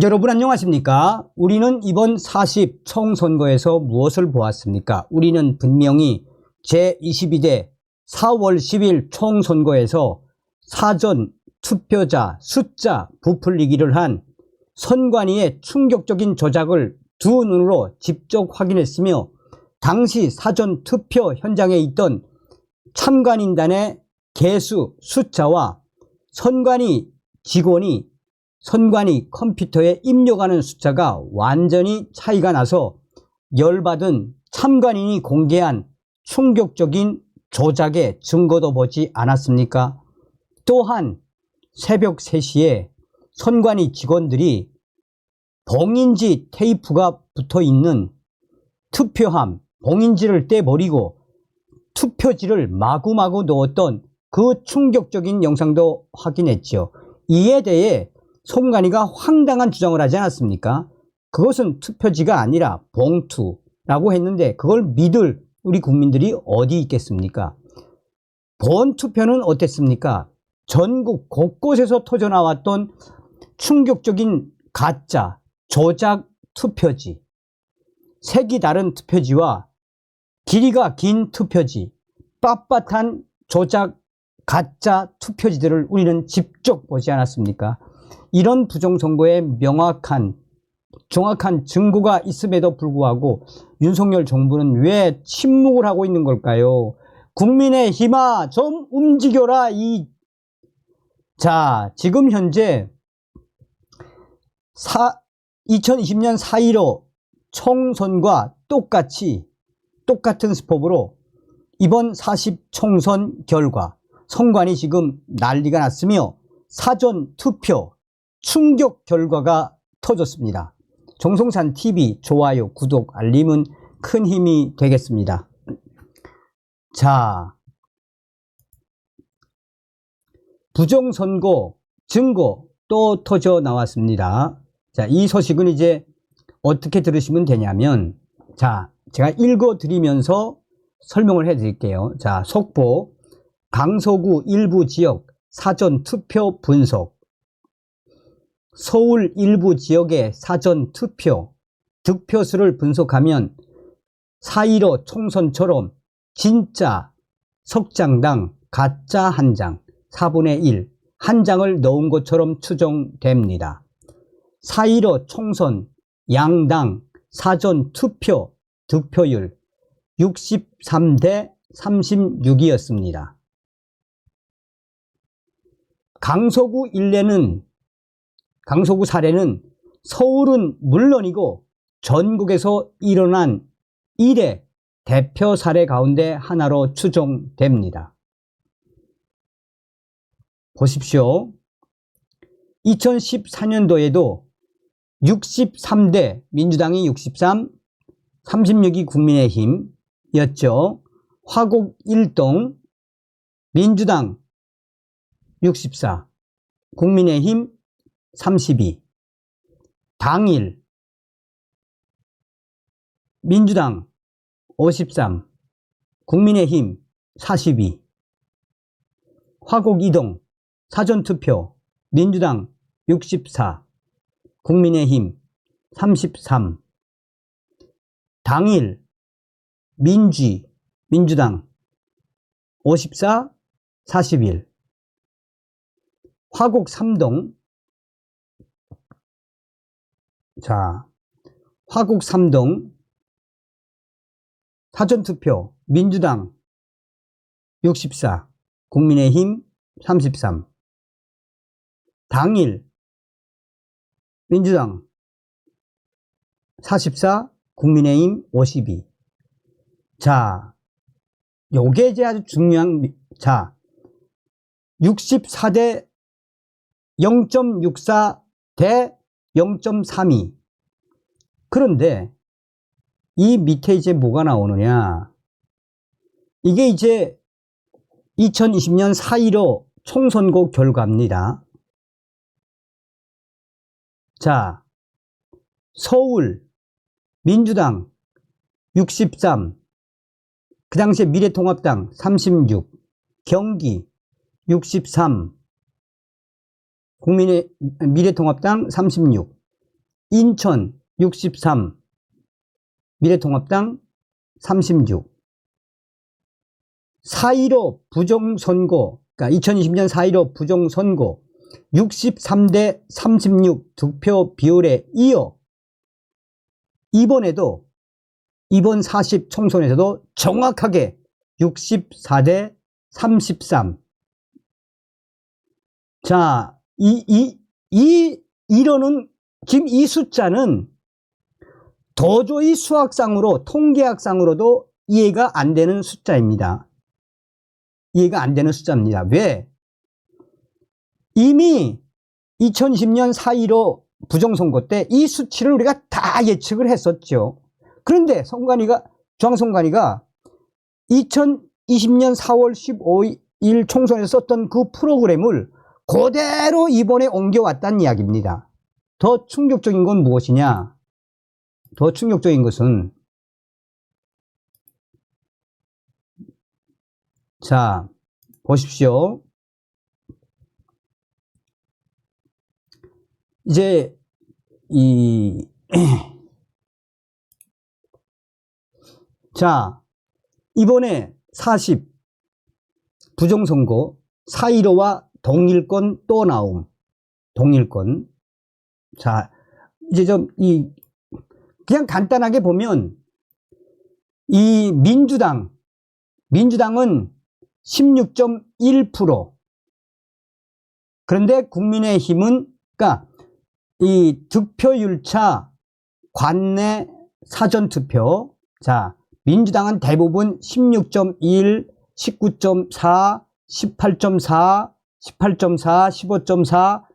여러분 안녕하십니까? 우리는 이번 40 총선거에서 무엇을 보았습니까? 우리는 분명히 제22대 4월 10일 총선거에서 사전 투표자 숫자 부풀리기를 한 선관위의 충격적인 조작을 두 눈으로 직접 확인했으며 당시 사전 투표 현장에 있던 참관인단의 개수 숫자와 선관위 직원이 선관위 컴퓨터에 입력하는 숫자가 완전히 차이가 나서 열받은 참관인이 공개한 충격적인 조작의 증거도 보지 않았습니까? 또한 새벽 3시에 선관위 직원들이 봉인지 테이프가 붙어 있는 투표함, 봉인지를 떼버리고 투표지를 마구마구 넣었던 그 충격적인 영상도 확인했죠. 이에 대해 송관이가 황당한 주장을 하지 않았습니까? 그것은 투표지가 아니라 봉투라고 했는데 그걸 믿을 우리 국민들이 어디 있겠습니까? 본 투표는 어땠습니까? 전국 곳곳에서 터져나왔던 충격적인 가짜, 조작 투표지, 색이 다른 투표지와 길이가 긴 투표지, 빳빳한 조작 가짜 투표지들을 우리는 직접 보지 않았습니까? 이런 부정 선거에 명확한 정확한 증거가 있음에도 불구하고 윤석열 정부는 왜 침묵을 하고 있는 걸까요? 국민의 힘아 좀 움직여라 이 자, 지금 현재 사, 2020년 4.15 총선과 똑같이 똑같은 스법으로 이번 40 총선 결과 선관이 지금 난리가 났으며 사전 투표 충격 결과가 터졌습니다. 정성산 TV 좋아요, 구독, 알림은 큰 힘이 되겠습니다. 자, 부정선거 증거 또 터져 나왔습니다. 자, 이 소식은 이제 어떻게 들으시면 되냐면, 자, 제가 읽어 드리면서 설명을 해 드릴게요. 자, 속보, 강서구 일부 지역 사전 투표 분석, 서울 일부 지역의 사전 투표, 득표수를 분석하면 4.15 총선처럼 진짜 석장당 가짜 한 장, 4분의 1, 한 장을 넣은 것처럼 추정됩니다. 4.15 총선 양당 사전 투표 득표율 63대 36이었습니다. 강서구 일례는 강서구 사례는 서울은 물론이고 전국에서 일어난 일의 대표 사례 가운데 하나로 추정됩니다. 보십시오. 2014년도에도 63대 민주당이 63, 36이 국민의힘이었죠. 화곡 1동 민주당 64, 국민의힘 32. 당일 민주당 53, 국민의힘 42. 화곡 이동 사전투표 민주당 64, 국민의힘 33. 당일 민쥐 민주당 54, 41. 화곡 3동 자, 화곡 3동 사전투표 민주당 64, 국민의힘 33. 당일 민주당 44, 국민의힘 52. 자, 요게 이제 아주 중요한, 미- 자, 64대 0.64 대 0.32. 그런데 이 밑에 이제 뭐가 나오느냐. 이게 이제 2020년 4.15 총선거 결과입니다. 자, 서울 민주당 63, 그 당시에 미래통합당 36, 경기 63, 국민의 미래통합당 36, 인천 63, 미래통합당 36, 4.15 부정선거, 그러니까 2020년 4.15 부정선거 63대 36 득표 비율에 이어 이번에도 이번 40 총선에서도 정확하게 64대 33. 자, 이, 이, 이, 이러는, 지금 이 숫자는 도저히 수학상으로, 통계학상으로도 이해가 안 되는 숫자입니다. 이해가 안 되는 숫자입니다. 왜? 이미 2020년 4.15 부정선거 때 이 수치를 우리가 다 예측을 했었죠. 그런데 성관이가, 중앙선관위가 2020년 4월 15일 총선에서 썼던 그 프로그램을 그대로 이번에 옮겨왔다는 이야기입니다. 더 충격적인 건 무엇이냐? 더 충격적인 것은 자, 보십시오. 이제 이 자, 이번에 40 부정선거 4.15와 동일권 또 나옴. 동일권. 자, 이제 좀 이 그냥 간단하게 보면 이 민주당 민주당은 16.1% 그런데 국민의힘은 그러니까 이 득표율차 관내 사전투표 자 민주당은 대부분 16.1, 19.4, 18.4, 18.4, 15.4,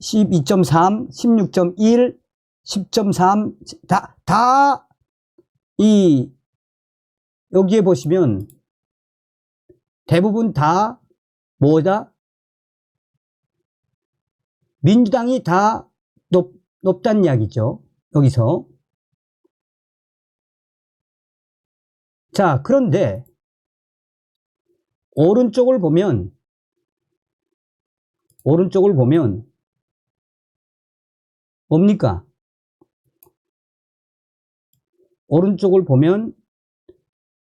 12.3, 16.1, 10.3, 다, 다, 이, 여기에 보시면 대부분 다 뭐다? 민주당이 다 높, 높다는 이야기죠. 여기서. 자, 그런데 오른쪽을 보면 오른쪽을 보면 뭡니까? 오른쪽을 보면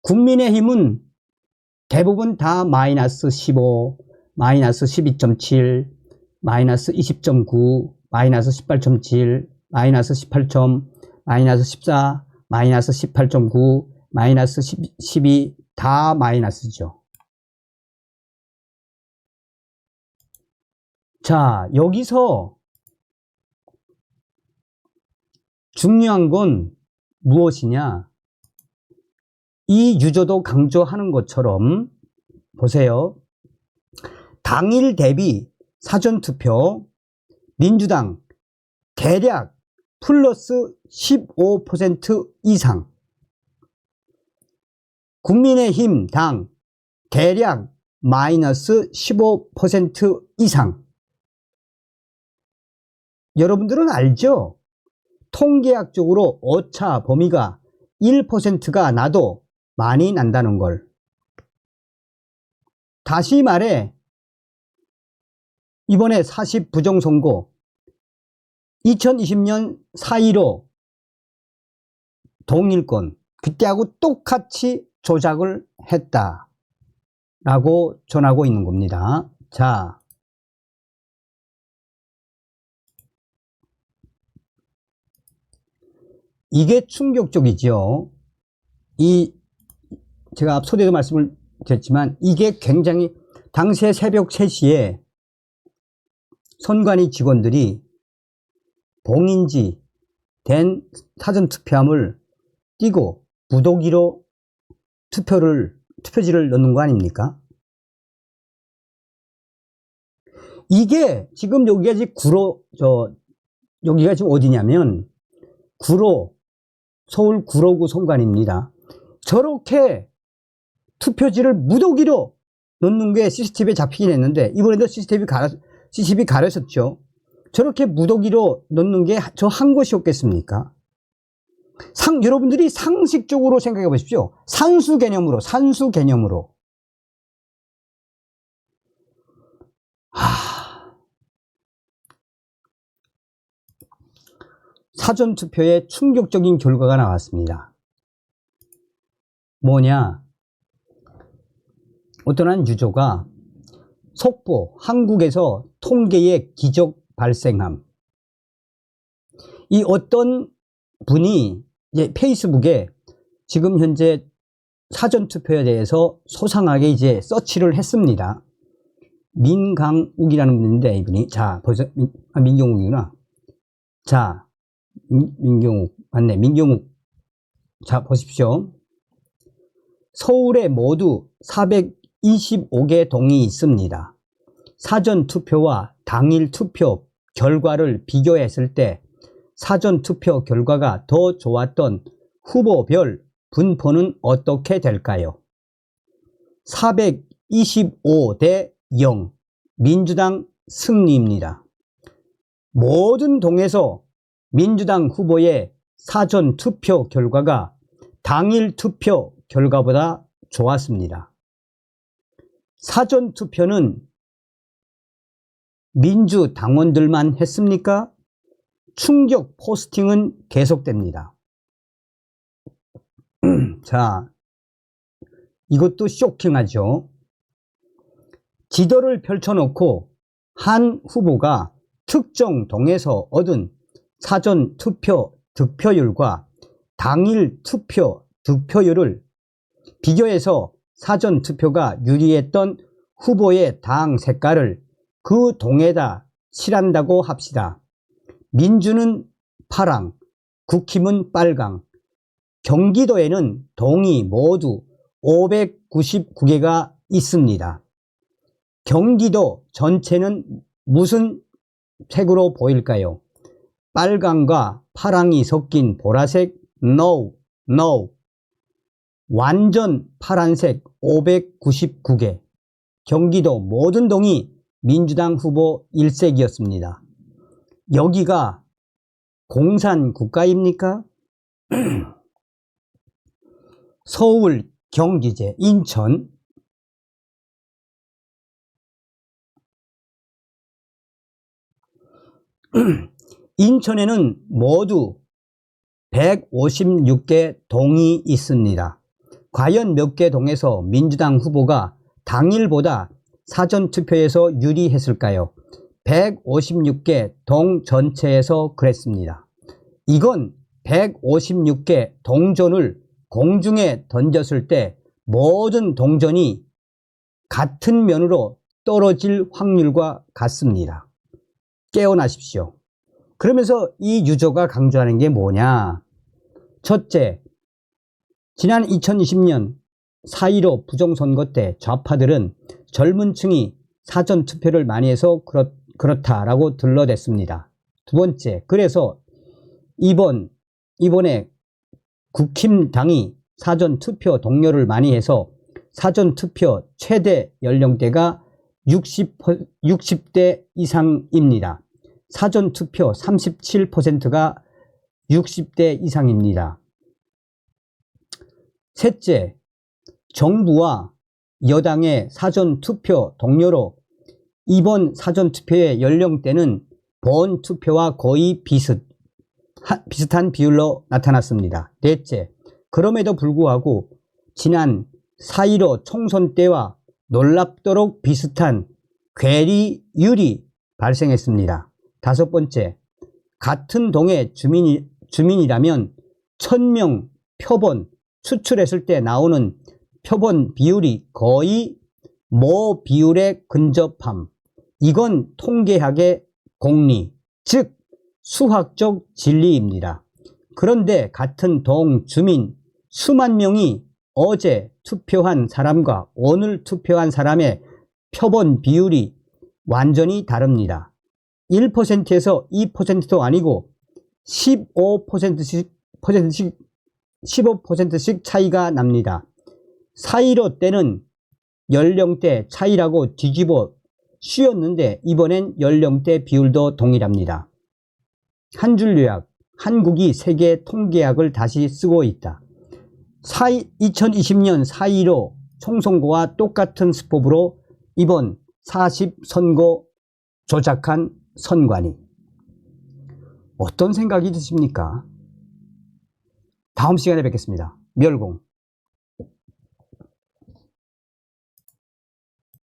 국민의힘은 대부분 다 마이너스 15, 마이너스 12.7, 마이너스 20.9, 마이너스 18.7, 마이너스 18점, 마이너스 14, 마이너스 18.9, 마이너스 12, 다 마이너스죠. 자, 여기서 중요한 건 무엇이냐? 이 유저도 강조하는 것처럼 보세요. 당일 대비 사전투표 민주당 대략 플러스 15% 이상 국민의힘 당 대략 마이너스 15% 이상 여러분들은 알죠? 통계학적으로 오차 범위가 1%가 나도 많이 난다는 걸. 다시 말해, 이번에 40 부정선거, 2020년 4.15 동일권, 그때하고 똑같이 조작을 했다. 라고 전하고 있는 겁니다. 자, 이게 충격적이죠. 이 제가 앞서도 말씀을 드렸지만 이게 굉장히 당시에 새벽 3시에 선관위 직원들이 봉인지 된 사전 투표함을 띄고 무더기로 투표를 투표지를 넣는 거 아닙니까? 이게 지금 여기가 지금 구로 저 여기가 지금 어디냐면 구로 서울 구로구 선관입니다. 저렇게 투표지를 무더기로 넣는 게 CCTV에 잡히긴 했는데 이번에도 CCTV 가려, CCTV 가려졌죠. 저렇게 무더기로 넣는 게 저 한 곳이었겠습니까? 상, 여러분들이 상식적으로 생각해 보십시오. 산수 개념으로, 산수 개념으로. 사전투표에 충격적인 결과가 나왔습니다. 뭐냐? 어떤 한 유저가 속보 한국에서 통계의 기적 발생함. 이 어떤 분이 이제 페이스북에 지금 현재 사전투표에 대해서 소상하게 이제 서치를 했습니다. 민강욱이라는 분인데 이분이 자 벌써 민, 아, 민경욱이구나. 자 민, 민경욱 맞네 민경욱. 자 보십시오. 서울에 모두 425개 동이 있습니다. 사전 투표와 당일 투표 결과를 비교했을 때 사전 투표 결과가 더 좋았던 후보별 분포는 어떻게 될까요? 425 대 0 민주당 승리입니다. 모든 동에서 민주당 후보의 사전 투표 결과가 당일 투표 결과보다 좋았습니다. 사전 투표는 민주당원들만 했습니까? 충격 포스팅은 계속됩니다. 자, 이것도 쇼킹하죠. 지도를 펼쳐놓고 한 후보가 특정 동에서 얻은 사전 투표 득표율과 당일 투표 득표율을 비교해서 사전 투표가 유리했던 후보의 당 색깔을 그 동에다 칠한다고 합시다. 민주는 파랑, 국힘은 빨강, 경기도에는 동이 모두 599개가 있습니다. 경기도 전체는 무슨 색으로 보일까요? 빨강과 파랑이 섞인 보라색 no, no. 완전 파란색 599개. 경기도 모든 동이 민주당 후보 일색이었습니다. 여기가 공산 국가입니까? 서울, 경기제, 인천, 인천에는 모두 156개 동이 있습니다. 과연 몇 개 동에서 민주당 후보가 당일보다 사전투표에서 유리했을까요? 156개 동 전체에서 그랬습니다. 이건 156개 동전을 공중에 던졌을 때 모든 동전이 같은 면으로 떨어질 확률과 같습니다. 깨어나십시오. 그러면서 이 유저가 강조하는 게 뭐냐? 첫째, 지난 2020년 4.15 부정선거 때 좌파들은 젊은 층이 사전 투표를 많이 해서 그렇, 그렇다라고 들러댔습니다. 두 번째, 그래서 이번, 이번에 국힘당이 사전 투표 동료를 많이 해서 사전 투표 최대 연령대가 60, 60대 이상입니다. 사전 투표 37%가 60대 이상입니다. 셋째, 정부와 여당의 사전 투표 동료로 이번 사전 투표의 연령대는 본 투표와 거의 비슷, 하, 비슷한 비율로 나타났습니다. 넷째, 그럼에도 불구하고 지난 4.15 총선 때와 놀랍도록 비슷한 괴리율이 발생했습니다. 다섯 번째, 같은 동의 주민이, 주민이라면 1000명 표본 추출했을 때 나오는 표본 비율이 거의 모 비율에 근접함. 이건 통계학의 공리, 즉 수학적 진리입니다. 그런데 같은 동 주민 수만 명이 어제 투표한 사람과 오늘 투표한 사람의 표본 비율이 완전히 다릅니다. 1%에서 2%도 아니고 15%씩, 퍼센트씩, 15%씩 차이가 납니다. 4.15 때는 연령대 차이라고 뒤집어 씌웠는데 이번엔 연령대 비율도 동일합니다. 한 줄 요약, 한국이 세계 통계학을 다시 쓰고 있다. 2020년 4.15 총선거와 똑같은 수법으로 이번 40선거 조작한 선관위. 어떤 생각이 드십니까? 다음 시간에 뵙겠습니다. 멸공.